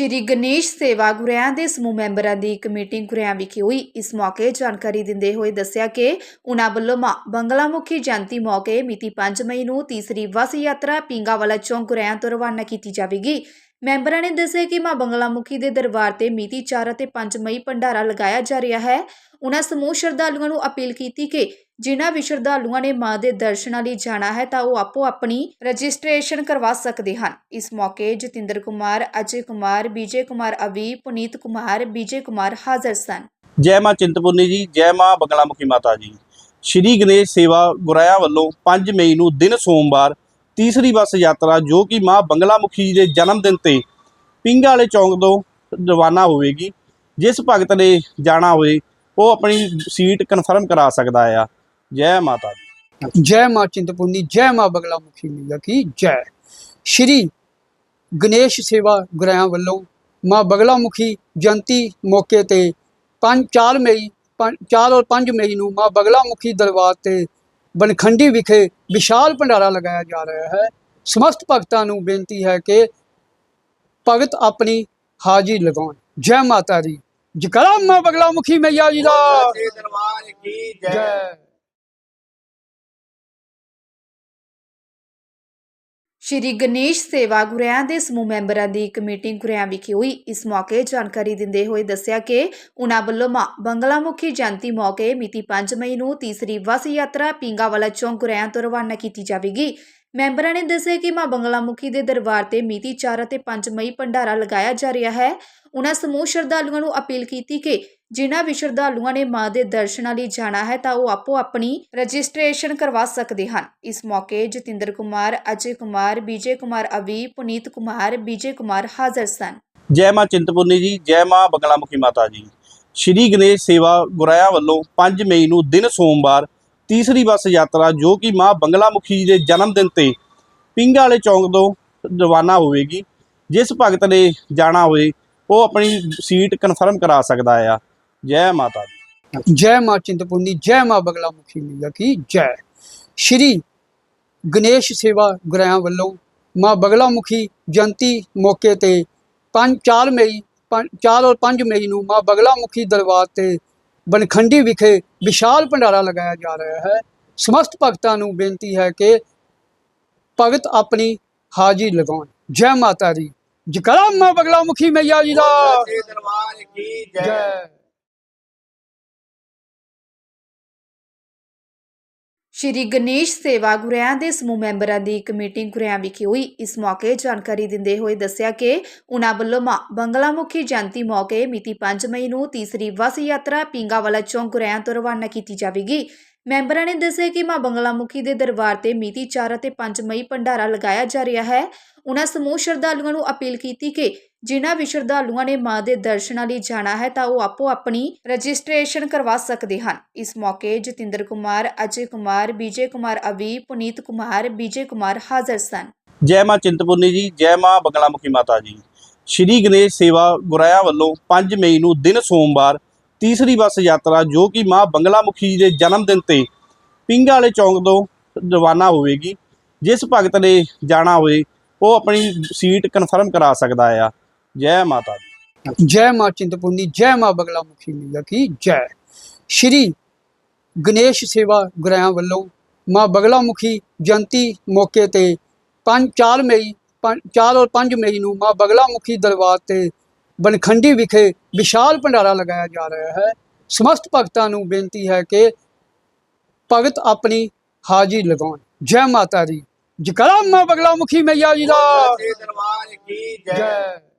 ਸ਼੍ਰੀ ਗਣੇਸ਼ ਸੇਵਾ ਗੁਰਿਆਂ ਦੇ ਸਮੂਹ ਮੈਂਬਰਾਂ ਦੀ ਇੱਕ ਮੀਟਿੰਗ ਗੁਰਿਆਂ ਵਿਖੇ ਹੋਈ। ਇਸ ਮੌਕੇ ਜਾਣਕਾਰੀ ਦਿੰਦੇ ਹੋਏ ਦੱਸਿਆ ਕਿ ਉਨ੍ਹਾਂ ਵੱਲੋਂ ਮਾਂ ਬੰਗਲਾਮੁਖੀ ਜਯੰਤੀ ਮੌਕੇ ਮਿਤੀ 5 ਮਈ ਨੂੰ ਤੀਸਰੀ ਬੱਸ ਯਾਤਰਾ ਪਿੰਗਾਵਾਲਾ ਚੌਂਕ ਗੁਰਿਆਂ ਤੋਂ ਰਵਾਨਾ ਕੀਤੀ ਜਾਵੇਗੀ। ਮੈਂਬਰਾਂ ਨੇ ਦੱਸਿਆ ਕਿ ਮਾਂ ਬੰਗਲਾਮੁਖੀ ਦੇ ਦਰਬਾਰ ਤੇ ਮਿਤੀ 4 ਅਤੇ 5 ਮਈ ਭੰਡਾਰਾ ਲਗਾਇਆ ਜਾ ਰਿਹਾ ਹੈ। ਉਨ੍ਹਾਂ ਸਮੂਹ ਸ਼ਰਧਾਲੂਆਂ ਨੂੰ ਅਪੀਲ ਕੀਤੀ ਕਿ ਜਿਨ੍ਹਾਂ ਵੀ ਸ਼ਰਧਾਲੂਆਂ ਨੇ ਮਾਂ ਦੇ ਦਰਸ਼ਨਾਂ ਲਈ ਜਾਣਾ ਹੈ ਤਾਂ ਉਹ ਆਪੋ ਆਪਣੀ ਰਜਿਸਟ੍ਰੇਸ਼ਨ ਕਰਵਾ ਸਕਦੇ ਹਨ। ਇਸ ਮੌਕੇ ਜਤਿੰਦਰ ਕੁਮਾਰ, ਅਜੇ ਕੁਮਾਰ ਵਿਜੇ ਕੁਮਾਰ ਅਵੀ, ਪੁਨੀਤ ਕੁਮਾਰ ਵਿਜੇ ਕੁਮਾਰ ਹਾਜ਼ਰ ਸਨ। ਜੈ ਮਾਂ ਚਿੰਤਪੁਰਨੀ ਜੀ, ਜੈ ਮਾਂ ਬੰਗਲਾਮੁਖੀ ਮਾਤਾ ਜੀ। ਸ਼੍ਰੀ ਗਣੇਸ਼ ਸੇਵਾ ਗੁਰਾਇਆ ਵੱਲੋਂ 5 ਮਈ ਨੂੰ ਦਿਨ ਸੋਮਵਾਰ ਤੀਸਰੀ ਬੱਸ ਯਾਤਰਾ ਜੋ ਕਿ ਮਾਂ ਬੰਗਲਾਮੁਖੀ ਜੀ ਦੇ ਜਨਮ ਦਿਨ ਤੇ ਪਿੰਗਾ ਵਾਲੇ ਚੌਂਕ ਤੋਂ ਰਵਾਨਾ ਹੋਵੇਗੀ। ਜਿਸ ਭਗਤ ਨੇ ਜਾਣਾ ਹੋਵੇ, ਉਹ ਆਪਣੀ ਸੀਟ ਕਨਫਰਮ ਕਰਾ ਸਕਦਾ ਆ। ਜੈ ਮਾਤਾ ਦੀ ਜੈ ਮਾਂ ਚਿੰਤਪੁਰਨੀ ਜੈ ਮਾਂ ਬਗਲਾ ਮੁਖੀ ਮਈਆ ਕੀ ਜੈ ਸ਼੍ਰੀ ਗਣੇਸ਼ ਸੇਵਾ ਗੁਰਾਇਆ ਵੱਲੋਂ ਮਾਂ ਬਗਲਾ ਮੁਖੀ ਜਯੰਤੀ ਮੌਕੇ ਤੇ 5 4 ਮਈ 4 ਔਰ 5 ਮਈ ਨੂੰ ਮਾਂ ਬਗਲਾ ਮੁਖੀ ਦਰਬਾਰ ਤੇ ਬਨਖੰਡੀ ਵਿਖੇ ਵਿਸ਼ਾਲ ਭੰਡਾਰਾ ਲਗਾਇਆ ਜਾ ਰਿਹਾ ਹੈ ਸਮਸਤ ਭਗਤਾਂ ਨੂੰ ਬੇਨਤੀ ਹੈ ਕਿ ਭਗਤ ਆਪਣੀ ਹਾਜ਼ਰੀ ਲਗਾਉਣ ਜੈ ਮਾਤਾ ਦੀ ਜਕਰਾ ਮਾਂ ਬਗਲਾ ਮੁਖੀ ਮਈਆ ਜੀ ਦਾ ਦਰਬਾਰ ਕੀ ਜੈ ਸ਼੍ਰੀ ਗਣੇਸ਼ ਸੇਵਾ ਗੁਰਿਆਂ ਦੇ ਸਮੂਹ ਮੈਂਬਰਾਂ ਦੀ ਇੱਕ ਮੀਟਿੰਗ ਗੁਰਿਆਂ ਵਿਖੇ ਹੋਈ। ਇਸ ਮੌਕੇ ਜਾਣਕਾਰੀ ਦਿੰਦੇ ਹੋਏ ਦੱਸਿਆ ਕਿ ਉਨ੍ਹਾਂ ਵੱਲੋਂ ਮਾਂ ਬੰਗਲਾਮੁਖੀ ਜਯੰਤੀ ਮੌਕੇ ਮਿਤੀ 5 ਮਈ ਨੂੰ ਤੀਸਰੀ ਬੱਸ ਯਾਤਰਾ ਪਿੰਗਾਵਾਲਾ ਚੌਂਕ ਗੁਰਿਆਂ ਤੋਂ ਰਵਾਨਾ ਕੀਤੀ ਜਾਵੇਗੀ। ਮੈਂਬਰਾਂ ਨੇ ਦੱਸਿਆ ਕਿ ਮਾਂ ਬੰਗਲਾਮੁਖੀ ਦੇ ਦਰਬਾਰ ਤੇ ਮਿਤੀ 4 ਅਤੇ 5 ਮਈ ਭੰਡਾਰਾ ਲਗਾਇਆ ਜਾ ਰਿਹਾ ਹੈ। ਉਨ੍ਹਾਂ ਸਮੂਹ ਸ਼ਰਧਾਲੂਆਂ ਨੂੰ ਅਪੀਲ ਕੀਤੀ ਕਿ ਜਿਨ੍ਹਾਂ ਵੀ ਸ਼ਰਧਾਲੂਆਂ ਨੇ ਮਾਂ ਦੇ ਦਰਸ਼ਨਾਂ ਲਈ ਜਾਣਾ ਹੈ ਤਾਂ ਉਹ ਆਪੋ ਆਪਣੀ ਰਜਿਸਟ੍ਰੇਸ਼ਨ ਕਰਵਾ ਸਕਦੇ ਹਨ। ਇਸ ਮੌਕੇ ਜਤਿੰਦਰ ਕੁਮਾਰ, ਅਜੇ ਕੁਮਾਰ ਵਿਜੇ ਕੁਮਾਰ ਅਵੀ, ਪੁਨੀਤ ਕੁਮਾਰ ਵਿਜੇ ਕੁਮਾਰ ਹਾਜ਼ਰ ਸਨ। ਜੈ ਮਾਂ ਚਿੰਤਪੁਰਨੀ ਜੀ, ਜੈ ਮਾਂ ਬੰਗਲਾ ਮੁਖੀ ਮਾਤਾ ਜੀ। ਸ਼੍ਰੀ ਗਣੇਸ਼ ਸੇਵਾ ਗੁਰਾਇਆ ਵੱਲੋਂ 5 ਮਈ ਨੂੰ ਦਿਨ ਸੋਮਵਾਰ ਤੀਸਰੀ ਬੱਸ ਯਾਤਰਾ ਜੋ ਕਿ ਮਾਂ ਬੰਗਲਾ ਮੁਖੀ ਦੇ ਜਨਮ ਦਿਨ ਤੇ ਪਿੰਗਾ ਵਾਲੇ ਚੌਂਕ ਤੋਂ ਰਵਾਨਾ ਹੋਵੇਗੀ। ਜਿਸ ਭਗਤ ਨੇ ਜਾਣਾ ਹੋਵੇ, ਉਹ ਆਪਣੀ ਸੀਟ ਕਨਫਰਮ ਕਰਾ ਸਕਦਾ ਆ। ਜੈ ਮਾਤਾ ਦੀ। ਜੈ ਮਾਂ ਚਿੰਤਪੁਰਨੀ, ਜੈ ਮਾਂ ਬਗਲਾ ਮੁਖੀ ਮਈਆ ਕੀ ਜੈ। ਸ਼੍ਰੀ ਗਣੇਸ਼ ਸੇਵਾ ਗੁਰਾਇਆ ਵੱਲੋਂ ਮਾਂ ਬਗਲਾ ਮੁਖੀ ਜਯੰਤੀ ਮੌਕੇ ਤੇ 5 4 ਮਈ 4 ਔਰ 5 ਮਈ ਨੂੰ ਮਾਂ ਬਗਲਾ ਮੁਖੀ ਦਰਬਾਰ ਤੇ ਬਨਖੰਡੀ ਵਿਖੇ ਵਿਸ਼ਾਲ ਭੰਡਾਰਾ ਲਗਾਇਆ ਜਾ ਰਿਹਾ ਹੈ। ਸਮਸਤ ਭਗਤਾਂ ਨੂੰ ਬੇਨਤੀ ਹੈ ਕਿ ਭਗਤ ਆਪਣੀ ਹਾਜ਼ਰੀ ਲਗਾਉਣ। ਜੈ ਮਾਤਾ ਦੀ। ਜਕਰਾ ਮਾਂ ਬਗਲਾ ਮੁਖੀ, ਮਈਆ ਜੀ ਦਾ। ਜੈ ਸ਼੍ਰੀ ਗਣੇਸ਼ ਸੇਵਾ ਗੁਰਿਆਂ ਦੇ ਸਮੂਹ ਮੈਂਬਰਾਂ ਦੀ ਇੱਕ ਮੀਟਿੰਗ ਗੁਰਿਆਂ ਵਿਖੇ ਹੋਈ। ਇਸ ਮੌਕੇ ਜਾਣਕਾਰੀ ਦਿੰਦੇ ਹੋਏ ਦੱਸਿਆ ਕਿ ਉਨ੍ਹਾਂ ਵੱਲੋਂ ਮਾਂ ਬੰਗਲਾਮੁਖੀ ਜਯੰਤੀ ਮੌਕੇ ਮਿਤੀ 5 ਮਈ ਨੂੰ ਤੀਸਰੀ ਬੱਸ ਯਾਤਰਾ ਪਿੰਗਾਵਾਲਾ ਚੌਂਕ ਗੁਰਿਆਂ ਤੋਂ ਰਵਾਨਾ ਕੀਤੀ ਜਾਵੇਗੀ। ਮੈਂਬਰਾਂ ਨੇ ਦੱਸਿਆ ਕਿ ਮਾਂ ਬੰਗਲਾਮੁਖੀ ਦੇ ਦਰਬਾਰ ਤੇ ਮਿਤੀ 4 ਅਤੇ 5 ਮਈ ਭੰਡਾਰਾ ਲਗਾਇਆ ਜਾ ਰਿਹਾ ਹੈ। ਉਨ੍ਹਾਂ ਸਮੂਹ ਸ਼ਰਧਾਲੂਆਂ ਨੂੰ ਅਪੀਲ ਕੀਤੀ ਕਿ ਜਿਨ੍ਹਾਂ ਵੀ ਸ਼ਰਧਾਲੂਆਂ ਨੇ ਮਾਂ ਦੇ ਦਰਸ਼ਨਾਂ ਲਈ ਜਾਣਾ ਹੈ ਤਾਂ ਉਹ ਆਪੋ ਆਪਣੀ ਰਜਿਸਟ੍ਰੇਸ਼ਨ ਕਰਵਾ ਸਕਦੇ ਹਨ। ਇਸ ਮੌਕੇ ਜਤਿੰਦਰ ਕੁਮਾਰ, ਅਜੇ ਕੁਮਾਰ ਵਿਜੇ ਕੁਮਾਰ ਅਵੀ ਪੁਨੀਤ ਕੁਮਾਰ ਵਿਜੇ ਕੁਮਾਰ ਹਾਜ਼ਰ ਸਨ। ਜੈ ਮਾਂ ਚਿੰਤਪੁਰਨੀ ਜੀ, ਜੈ ਮਾਂ ਬੰਗਲਾਮੁਖੀ ਮਾਤਾ ਜੀ। ਸ਼੍ਰੀ ਗਣੇਸ਼ ਸੇਵਾ ਗੁਰਾਇਆ ਵੱਲੋਂ 5 ਮਈ ਨੂੰ ਦਿਨ ਸੋਮਵਾਰ ਤੀਸਰੀ ਬੱਸ ਯਾਤਰਾ ਜੋ ਕਿ ਮਾਂ ਬੰਗਲਾਮੁਖੀ ਜੀ ਦੇ ਜਨਮ ਦਿਨ ਤੇ ਪਿੰਗਾ ਵਾਲੇ ਚੌਂਕ ਤੋਂ ਰਵਾਨਾ ਹੋਵੇਗੀ। ਜਿਸ ਭਗਤ ਨੇ ਜਾਣਾ ਹੋਵੇ, ਉਹ ਆਪਣੀ ਸੀਟ ਕਨਫਰਮ ਕਰਾ ਸਕਦਾ ਆ। ਜੈ ਮਾਤਾ ਦੀ। ਜੈ ਮਾਂ ਚਿੰਤਪੁਰਨੀ ਜੈ ਮਾਂ ਬਗਲਾ ਮੁਖੀ ਮਈਆ ਕੀ ਜੈ। ਸ਼੍ਰੀ ਗਣੇਸ਼ ਸੇਵਾ ਗੁਰਾਇਆ ਵੱਲੋਂ ਮਾਂ ਬਗਲਾ ਮੁਖੀ ਜਯੰਤੀ ਮੌਕੇ ਤੇ 5 4 ਮਈ 4 ਔਰ 5 ਮਈ ਨੂੰ ਮਾਂ ਬਗਲਾ ਮੁਖੀ ਦਰਬਾਰ ਤੇ ਬਨਖੰਡੀ ਵਿਖੇ ਵਿਸ਼ਾਲ ਭੰਡਾਰਾ ਲਗਾਇਆ ਜਾ ਰਿਹਾ ਹੈ। ਸਮਸਤ ਭਗਤਾਂ ਨੂੰ ਬੇਨਤੀ ਹੈ ਕਿ ਭਗਤ ਆਪਣੀ ਹਾਜ਼ਰੀ ਲਗਾਉਣ। ਜੈ ਮਾਤਾ ਦੀ। ਜਕਰਾ ਮਾਂ ਬਗਲਾ ਮੁਖੀ ਮਈਆ ਜੀ ਦਾ। ਦਰਬਾਰ ਕੀ ਜੈ।